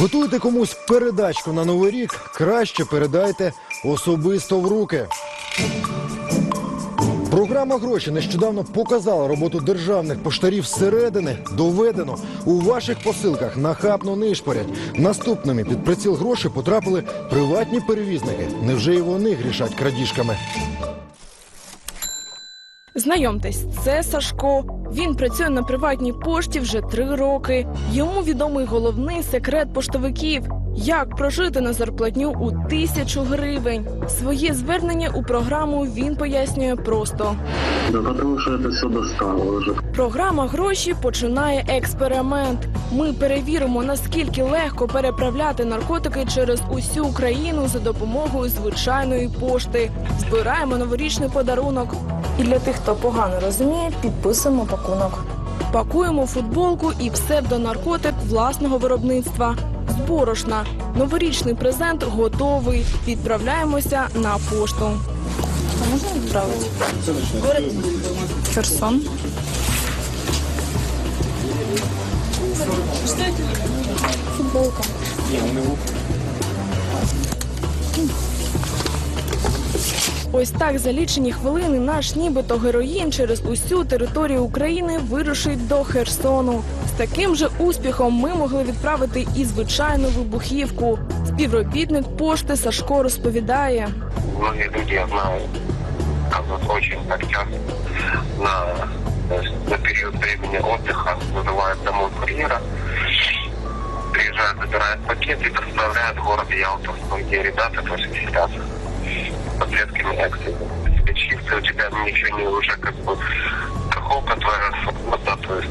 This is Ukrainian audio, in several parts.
Готуйте комусь передачку на новий рік, краще передайте особисто в руки. Програма гроші нещодавно показала роботу державних поштарів зсередини. Доведено у ваших посилках нахабно нишпорять. Наступними під приціл гроші потрапили приватні перевізники. Невже і вони грішать крадіжками? Знайомтесь, це Сашко. Він працює на приватній пошті вже три роки. Йому відомий головний секрет поштовиків. Як прожити на зарплатню у тисячу гривень? Своє звернення у програму він пояснює просто. Да все достало уже. Програма гроші починає експеримент. Ми перевіримо, наскільки легко переправляти наркотики через усю Україну за допомогою звичайної пошти. Збираємо новорічний подарунок. І для тих, хто погано розуміє, підписуємо пакунок. Пакуємо футболку і псевдонаркотик власного виробництва. З борошна. Новорічний презент готовий. Відправляємося на пошту. А можна відправити? Херсон. Футболка. Ось так за лічені хвилини наш нібито героїн через усю територію України вирушить до Херсону. З таким же успіхом ми могли відправити і звичайну вибухівку. Співробітник пошти Сашко розповідає. многие люди, я знаю, оказывается, очень хотят на, то есть на период времени отдыха вызывают домой курьера, приезжает, забирает пакет и доставляет в город Ялту, где ребята тоже сидят под редкими экстренами. Тебе чисто, у тебя ничего не уже как бы страховка твоя свобода, то есть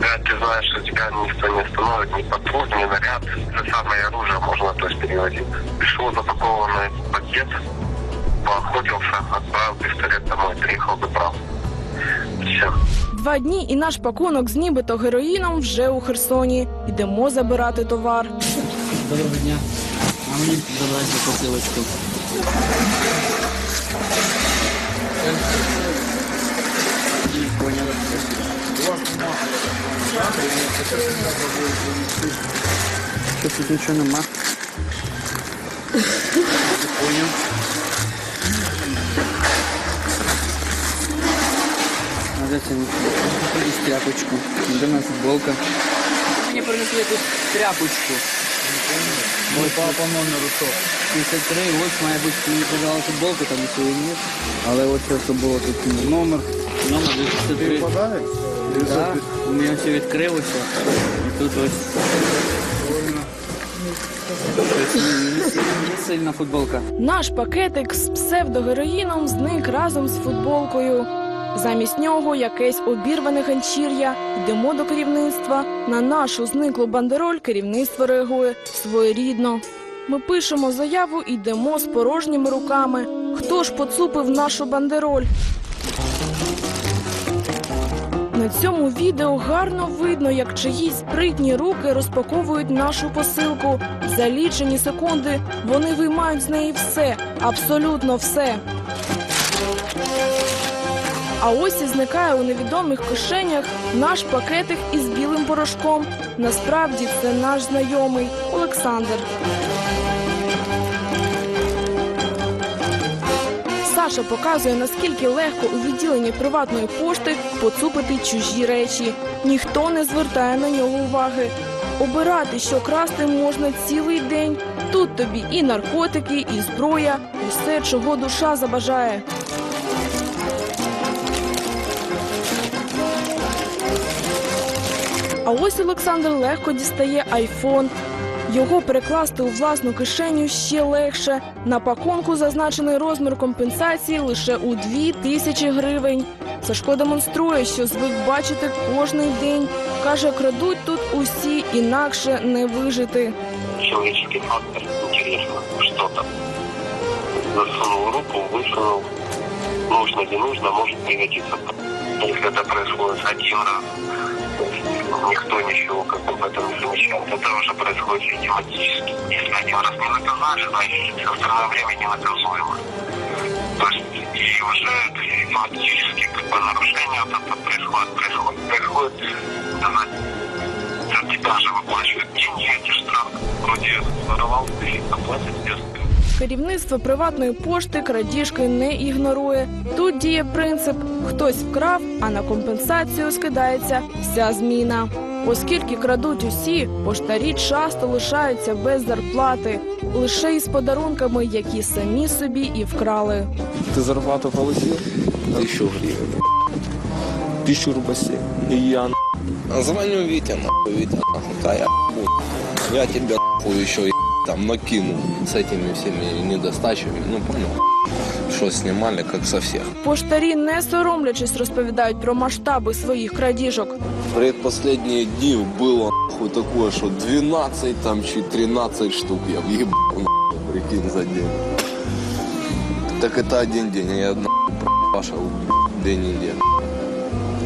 когда ты знаешь, что тебя никто не остановит, ни патруль, ни наряд, это самое оружие можно то есть переводить. Пришел запакованный пакет, поохотился, отправил пистолет домой, приехал, забрал. Все. Два дні і наш пакунок з нібито героїном вже у Херсоні. Йдемо забирати товар. Доброго дня. А мені забрати посилочку. Що тут нічого нема? Понял. А де це? Якусь тряпочку. Де моя футболка? Мені принесли якусь тряпочку. Мой папа номер 53, ось має бути мені подала футболку, там і сувенір. Але от це що було тут номер. Номер 93. Так, у мене все відкрилося. І тут ось. Щось не- не сильно- не сильна футболка. Наш пакетик з псевдогероїном зник разом з футболкою. Замість нього якесь обірване ганчір'я. Йдемо до керівництва. На нашу зниклу бандероль керівництво реагує своєрідно. Ми пишемо заяву і йдемо з порожніми руками. Хто ж поцупив нашу бандероль? На цьому відео гарно видно, як чиїсь спритні руки розпаковують нашу посилку. За лічені секунди вони виймають з неї все, абсолютно все. А ось і зникає у невідомих кишенях наш пакетик із білим порошком. Насправді це наш знайомий Олександр. Саша показує, наскільки легко у відділенні приватної пошти поцупити чужі речі. Ніхто не звертає на нього уваги. Обирати, що красти можна цілий день. Тут тобі і наркотики, і зброя, усе, чого душа забажає. А ось Олександр легко дістає айфон. Його перекласти у власну кишеню ще легше. На пакунку зазначений розмір компенсації лише у 2 тисячі гривень. Сашко демонструє, що звик бачити кожний день. Каже, крадуть тут усі, інакше не вижити. Человеческий фактор интересно, что-то. Засунул руку, высунул. Нужно, не нужно, может пригодиться. Если это происходит один раз, никто ничего как бы в этом не замечает. Это уже происходит систематически. Если один раз не наказали, значит все остальное время не наказуемо. То есть и уже систематически как бы нарушение вот это происходит, происходит, происходит. Она- Это и даже выплачивают деньги эти штрафы. Вроде воровал ты, оплатят без Керівництво приватної пошти крадіжки не ігнорує. Тут діє принцип: хтось вкрав, а на компенсацію скидається вся зміна. Оскільки крадуть усі, поштарі часто лишаються без зарплати, лише із подарунками, які самі собі і вкрали. Ты зарплату получил? Тысячу гривен. Тысячу рублей. И я А Звоню Витя, нахуй, Витя, нахуй, да я хуй. Я тебя нахуй еще и там накину с этими всеми недостачами. Ну, понял? Что снимали, как со всех. Поштарі, не соромлячись, розповідають про масштаби своїх крадіжок. Предпоследние дни было нахуй такое, что 12 там чи 13 штук я въебал, нахуй, прикинь, за день. Так это один день, а я нахуй прошел две недели.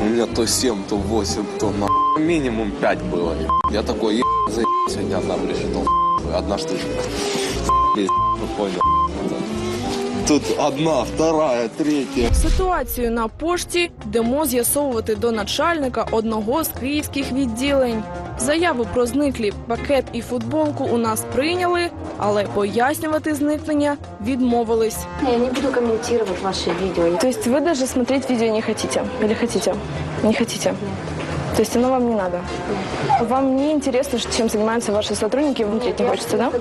У меня то 7, то 8, то нахуй. Минимум 5 было. Я такой, ебать, за сегодня одна пришел. Одна штучка. Ну, понял. Тут одна, вторая, третья. Ситуацію на пошті йдемо з'ясовувати до начальника одного з київських відділень. Заяву про зниклі пакет і футболку у нас прийняли, але пояснювати зникнення відмовились. Я не буду комментировать ваши видео. То есть вы даже смотреть видео не хотите? Или хотите? Не хотите? То есть оно вам не надо? Вам не интересно, чем занимаются ваши сотрудники, внутрі не хочется, да?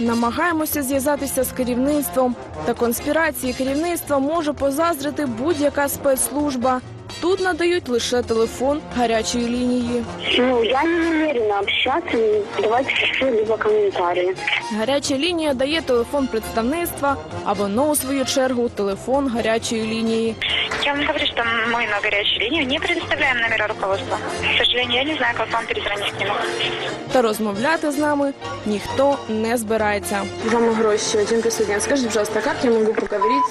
Намагаємося зв'язатися з керівництвом. Та конспірації керівництва може позаздрити будь-яка спецслужба. Тут надають лише телефон гарячої лінії. Ну, я не намерена общаться, давайте какие-либо комментарии. Гаряча лінія дає телефон представництва, а воно у свою чергу телефон гарячої лінії. Я вам говорю, что мы на горячую линию не предоставляем номера руководства. К сожалению, я не знаю, как вам перезвонить к нему. Та розмовляти з нами ніхто не збирається. Вам гроші один плюс один. Скажіть, будь ласка, як я можу поговорити